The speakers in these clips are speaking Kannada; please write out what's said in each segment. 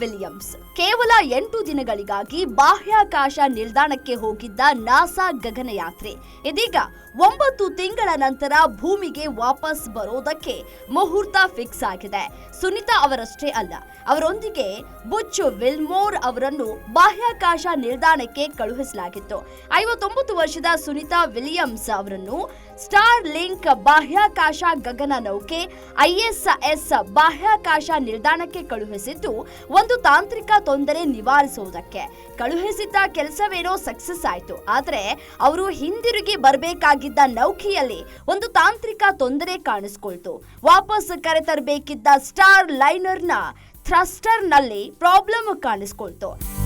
ವಿಲಿಯಮ್ಸ್, ಕೇವಲ ಎಂಟು ದಿನಗಳಿಗಾಗಿ ಬಾಹ್ಯಾಕಾಶ ನಿಲ್ದಾಣಕ್ಕೆ ಹೋಗಿದ್ದ ನಾಸಾ ಗಗನಯಾತ್ರೆ. ಇದೀಗ ಒಂಬತ್ತು ತಿಂಗಳ ನಂತರ ಭೂಮಿಗೆ ವಾಪಸ್ ಬರೋದಕ್ಕೆ ಮುಹೂರ್ತ ಫಿಕ್ಸ್ ಆಗಿದೆ. ಸುನಿತಾ ಅವರಷ್ಟೇ ಅಲ್ಲ, ಅವರೊಂದಿಗೆ ಬುಚ್ಚು ವಿಲ್ಮೋರ್ ಅವರನ್ನು ಬಾಹ್ಯಾಕಾಶ ನಿಲ್ದಾಣಕ್ಕೆ ಕಳುಹಿಸಲಾಗಿತ್ತು. ಐವತ್ತೊಂಬತ್ತು ವರ್ಷದ ಸುನಿತಾ ವಿಲಿಯಮ್ಸ್ ಅವರನ್ನು ಸ್ಟಾರ್ ಲಿಂಕ್ ಬಾಹ್ಯಾಕಾಶ ಗಗನ ನೌಕೆ ಐಎಸ್ಎಸ್ ಬಾಹ್ಯಾಕಾಶ ನಿಲ್ದಾಣಕ್ಕೆ ಕಳುಹಿಸಿದ್ದು ಒಂದು ತಾಂತ್ರಿಕ ತೊಂದರೆ ನಿವಾರಿಸುವುದಕ್ಕೆ. ಕಳುಹಿಸಿದ್ದ ಕೆಲಸವೇನೋ ಸಕ್ಸಸ್ ಆಯಿತು. ಆದರೆ ಅವರು ಹಿಂದಿರುಗಿ ಬರಬೇಕಾಗಿದ್ದ ನೌಕೆಯಲ್ಲಿ ಒಂದು ತಾಂತ್ರಿಕ ತೊಂದರೆ ಕಾಣಿಸ್ಕೊಳ್ತು. ವಾಪಸ್ ಕರೆತರಬೇಕಿದ್ದ ಸ್ಟಾರ್ ಲೈನರ್ನ ಥ್ರಸ್ಟರ್ನಲ್ಲಿ ಪ್ರಾಬ್ಲಮ್ ಕಾಣಿಸ್ಕೊಳ್ತು.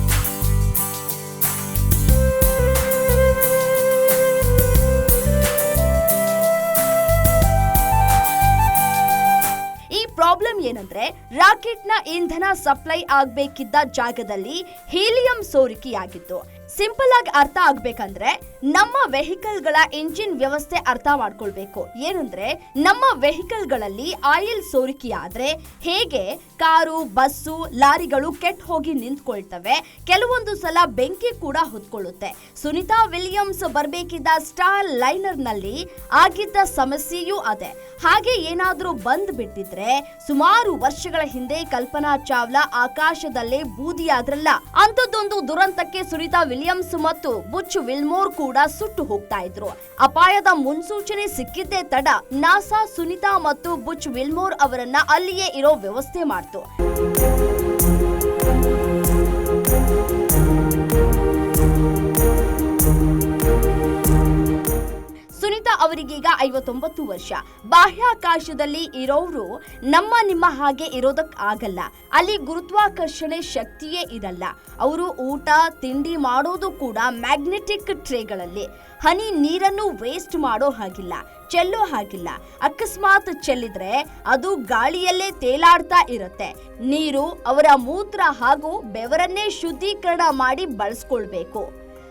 ಪ್ರಾಬ್ಲಮ್ ಏನಂದ್ರೆ ರಾಕೆಟ್ನ ಇಂಧನ ಸಪ್ಲೈ ಆಗಬೇಕಿದ್ದ ಜಾಗದಲ್ಲಿ ಹೀಲಿಯಂ ಸೋರಿಕೆಯಾಗಿತ್ತು. ಸಿಂಪಲ್ ಆಗಿ ಅರ್ಥ ಆಗ್ಬೇಕಂದ್ರೆ ನಮ್ಮ ವೆಹಿಕಲ್ಗಳ ಇಂಜಿನ್ ವ್ಯವಸ್ಥೆ ಅರ್ಥ ಮಾಡ್ಕೊಳ್ಬೇಕು. ಏನಂದ್ರೆ ನಮ್ಮ ವೆಹಿಕಲ್ಗಳಲ್ಲಿ ಆಯಿಲ್ ಸೋರಿಕೆಯಾದ್ರೆ ಹೇಗೆ ಕಾರು, ಬಸ್ಸು, ಲಾರಿಗಳು ಕೆಟ್ಟ ಹೋಗಿ ನಿಂತ್ಕೊಳ್ತವೆ. ಕೆಲವೊಂದು ಸಲ ಬೆಂಕಿ ಕೂಡ ಹೊತ್ಕೊಳ್ಳುತ್ತೆ. ಸುನಿತಾ ವಿಲಿಯಮ್ಸ್ ಬರಬೇಕಿದ್ದ ಸ್ಟಾರ್ ಲೈನರ್ನಲ್ಲಿ ಆಗಿದ್ದ ಸಮಸ್ಯೆಯೂ ಅದೇ. ಹಾಗೆ ಏನಾದ್ರೂ ಬಂದ್ ಬಿಟ್ಟಿದ್ರೆ ಸುಮಾರು ವರ್ಷಗಳ ಹಿಂದೆ ಕಲ್ಪನಾ ಚಾವ್ಲಾ ಆಕಾಶದಲ್ಲೇ ಬೂದಿಯಾದ್ರಲ್ಲ. ಅಂಥದ್ದೊಂದು ದುರಂತಕ್ಕೆ ಸುನಿತಾ ವಿಲಿಯಮ್ಸ್ ಮತ್ತು ಬುಚ್ ವಿಲ್ಮೋರ್ ಕೂಡ ಸುಟ್ಟು ಹೋಗ್ತಾ ಇದ್ರು. ಅಪಾಯದ ಮುನ್ಸೂಚನೆ ಸಿಕ್ಕಿದ್ದೇ ತಡ ನಾಸಾ, ಸುನಿತಾ ಮತ್ತು ಬುಚ್ ವಿಲ್ಮೋರ್ ಅವರನ್ನ ಅಲ್ಲಿಯೇ ಇರೋ ವ್ಯವಸ್ಥೆ ಮಾಡ್ತು. ಅವರಿಗೀಗ ಐವತ್ತೊಂಬತ್ತು ವರ್ಷ. ಬಾಹ್ಯಾಕಾಶದಲ್ಲಿ ಇರೋರು ನಮ್ಮ ನಿಮ್ಮ ಹಾಗೆ ಇರೋದಕ್ಕೆ ಆಗಲ್ಲ. ಅಲ್ಲಿ ಗುರುತ್ವಾಕರ್ಷಣೆ ಶಕ್ತಿಯೇ ಇರಲ್ಲ. ಅವರು ಊಟ, ತಿಂಡಿ ಮಾಡೋದು ಕೂಡ ಮ್ಯಾಗ್ನೆಟಿಕ್ ಟ್ರೇಗಳಲ್ಲಿ. ಹನಿ ನೀರನ್ನು ವೇಸ್ಟ್ ಮಾಡೋ ಹಾಗಿಲ್ಲ, ಚೆಲ್ಲೋ ಹಾಗಿಲ್ಲ. ಅಕಸ್ಮಾತ್ ಚೆಲ್ಲಿದ್ರೆ ಅದು ಗಾಳಿಯಲ್ಲೇ ತೇಲಾಡ್ತಾ ಇರುತ್ತೆ. ನೀರು ಅವರ ಮೂತ್ರ ಹಾಗೂ ಬೆವರನ್ನೇ ಶುದ್ಧೀಕರಣ ಮಾಡಿ ಬಳಸ್ಕೊಳ್ಬೇಕು.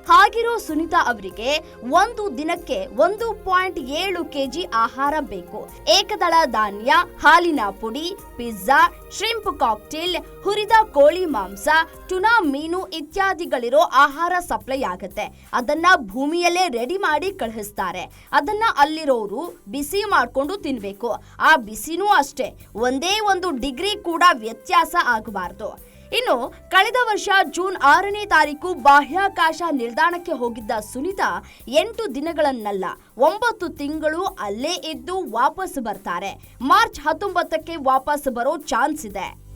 ಹಾಗಿರೋ ಸುನಿತಾ ಅವರಿಗೆ ಒಂದು ದಿನಕ್ಕೆ ಒಂದು ಪಾಯಿಂಟ್ ಏಳು ಕೆಜಿ ಆಹಾರ ಬೇಕು. ಏಕದಳ ಧಾನ್ಯ, ಹಾಲಿನ ಪುಡಿ, ಪಿಜ್ಜಾ, ಶ್ರಿಂಪ್ ಕಾಕ್ಟೇಲ್, ಹುರಿದ ಕೋಳಿ ಮಾಂಸ, ಟುನಾ ಮೀನು ಇತ್ಯಾದಿಗಳಿರೋ ಆಹಾರ ಸಪ್ಲೈ ಆಗುತ್ತೆ. ಅದನ್ನ ಭೂಮಿಯಲ್ಲೇ ರೆಡಿ ಮಾಡಿ ಕಳಿಸ್ತಾರೆ ಅದನ್ನ ಅಲ್ಲಿರೋರು ಬಿಸಿ ಮಾಡಿಕೊಂಡು ತಿನ್ಬೇಕು. ಆ ಬಿಸಿನೂ ಅಷ್ಟೇ. ಒಂದೇ ಒಂದು ಡಿಗ್ರಿ ಕೂಡ ವ್ಯತ್ಯಾಸ ಆಗಬಾರ್ದು. ಇನ್ನು ಕಳೆದ ವರ್ಷ ಜೂನ್ ಆರನೇ ತಾರೀಕು ಬಾಹ್ಯಾಕಾಶ ನಿಲ್ದಾಣಕ್ಕೆ ಹೋಗಿದ್ದ ಸುನಿತಾ ಎಂಟು ದಿನಗಳನ್ನಲ್ಲ, ಒಂಬತ್ತು ತಿಂಗಳು ಅಲ್ಲೇ ಇದ್ದು ವಾಪಸ್ ಬರ್ತಾರೆ. ಮಾರ್ಚ್ ಹತ್ತೊಂಬತ್ತಕ್ಕೆ ವಾಪಸ್ ಬರೋ ಚಾನ್ಸ್ ಇದೆ.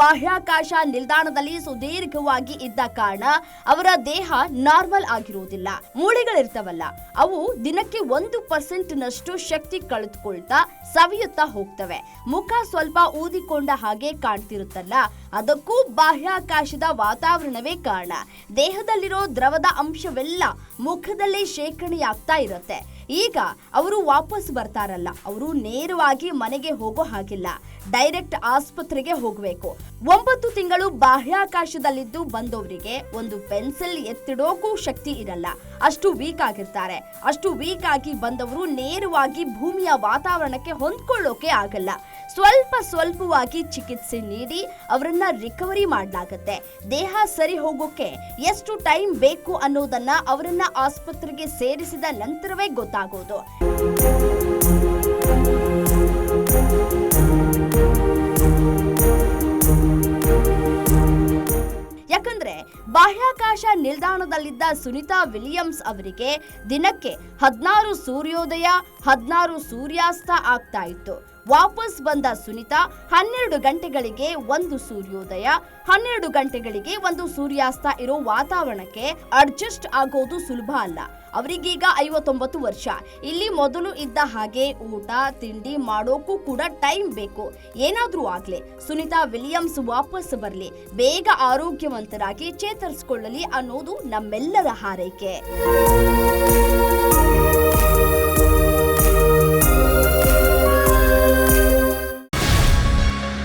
ಬಾಹ್ಯಾಕಾಶ ನಿಲ್ದಾಣದಲ್ಲಿ ಸುದೀರ್ಘವಾಗಿ ಇದ್ದ ಕಾರಣ ಅವರ ದೇಹ ನಾರ್ಮಲ್ ಆಗಿರುವುದಿಲ್ಲ, ಮೂಳೆಗಳಿರ್ತವಲ್ಲ. ಅವು ದಿನಕ್ಕೆ ಒಂದು ಪರ್ಸೆಂಟ್ ನಷ್ಟು ಶಕ್ತಿ ಕಳೆದುಕೊಳ್ತಾ ಸವಿಯುತ್ತಾ ಹೋಗ್ತವೆ. ಮುಖ ಸ್ವಲ್ಪ ಊದಿಕೊಂಡ ಹಾಗೆ ಕಾಣ್ತಿರುತ್ತಲ್ಲ, ಅದಕ್ಕೂ ಬಾಹ್ಯಾಕಾಶದ ವಾತಾವರಣವೇ ಕಾರಣ. ದೇಹದಲ್ಲಿರೋ ದ್ರವದ ಅಂಶವೆಲ್ಲ ಮುಖದಲ್ಲಿ ಶೇಖರಣೆಯಾಗ್ತಾ ಇರುತ್ತೆ. ಈಗ ಅವರು ವಾಪಸ್ ಬರ್ತಾರಲ್ಲ, ಅವರು ನೇರವಾಗಿ ಮನೆಗೆ ಹೋಗೋ ಹಾಗಿಲ್ಲ. ಡೈರೆಕ್ಟ್ ಆಸ್ಪತ್ರೆಗೆ ಹೋಗಬೇಕು. ಒಂಬತ್ತು ತಿಂಗಳು ಬಾಹ್ಯಾಕಾಶದಲ್ಲಿದ್ದು ಬಂದವರಿಗೆ ಒಂದು ಪೆನ್ಸಿಲ್ ಎತ್ತಿಡೋಕೂ ಶಕ್ತಿ ಇರಲ್ಲ. ಅಷ್ಟು ವೀಕ್ ಆಗಿರ್ತಾರೆ. ಅಷ್ಟು ವೀಕ್ ಆಗಿ ಬಂದವರು ನೇರವಾಗಿ ಭೂಮಿಯ ವಾತಾವರಣಕ್ಕೆ ಹೊಂದ್ಕೊಳ್ಳೋಕೆ ಆಗಲ್ಲ. ಸ್ವಲ್ಪ ಸ್ವಲ್ಪವಾಗಿ ಚಿಕಿತ್ಸೆ ನೀಡಿ ಅವರನ್ನ ರಿಕವರಿ ಮಾಡಲಾಗುತ್ತೆ. ದೇಹ ಸರಿ ಹೋಗೋಕೆ ಎಷ್ಟು ಟೈಮ್ ಬೇಕು ಅನ್ನೋದನ್ನ ಅವರನ್ನ ಆಸ್ಪತ್ರೆಗೆ ಸೇರಿಸಿದ ನಂತರವೇ ಗೊತ್ತಾಗೋದು. ಯಾಕಂದ್ರೆ ಬಾಹ್ಯಾಕಾಶ ನಿಲ್ದಾಣದಲ್ಲಿದ್ದ ಸುನಿತಾ ವಿಲಿಯಮ್ಸ್ ಅವರಿಗೆ ದಿನಕ್ಕೆ ಹದಿನಾರು ಸೂರ್ಯೋದಯ, ಹದಿನಾರು ಸೂರ್ಯಾಸ್ತ ಆಗ್ತಾ ಇತ್ತು. ವಾಪಸ್ ಬಂದ ಸುನಿತಾ ಹನ್ನೆರಡು ಗಂಟೆಗಳಿಗೆ ಒಂದು ಸೂರ್ಯೋದಯ, ಹನ್ನೆರಡು ಗಂಟೆಗಳಿಗೆ ಒಂದು ಸೂರ್ಯಾಸ್ತ ಇರೋ ವಾತಾವರಣಕ್ಕೆ ಅಡ್ಜಸ್ಟ್ ಆಗೋದು ಸುಲಭ ಅಲ್ಲ. ಅವರಿಗೀಗ ಐವತ್ತೊಂಬತ್ತು ವರ್ಷ. ಇಲ್ಲಿ ಮೊದಲು ಇದ್ದ ಹಾಗೆ ಊಟ, ತಿಂಡಿ ಮಾಡೋಕ್ಕೂ ಕೂಡ ಟೈಮ್ ಬೇಕು. ಏನಾದರೂ ಆಗಲಿ, ಸುನಿತಾ ವಿಲಿಯಮ್ಸ್ ವಾಪಸ್ ಬರಲಿ, ಬೇಗ ಆರೋಗ್ಯವಂತರಾಗಿ ಚೇತರಿಸಿಕೊಳ್ಳಲಿ ಅನ್ನೋದು ನಮ್ಮೆಲ್ಲರ ಹಾರೈಕೆ.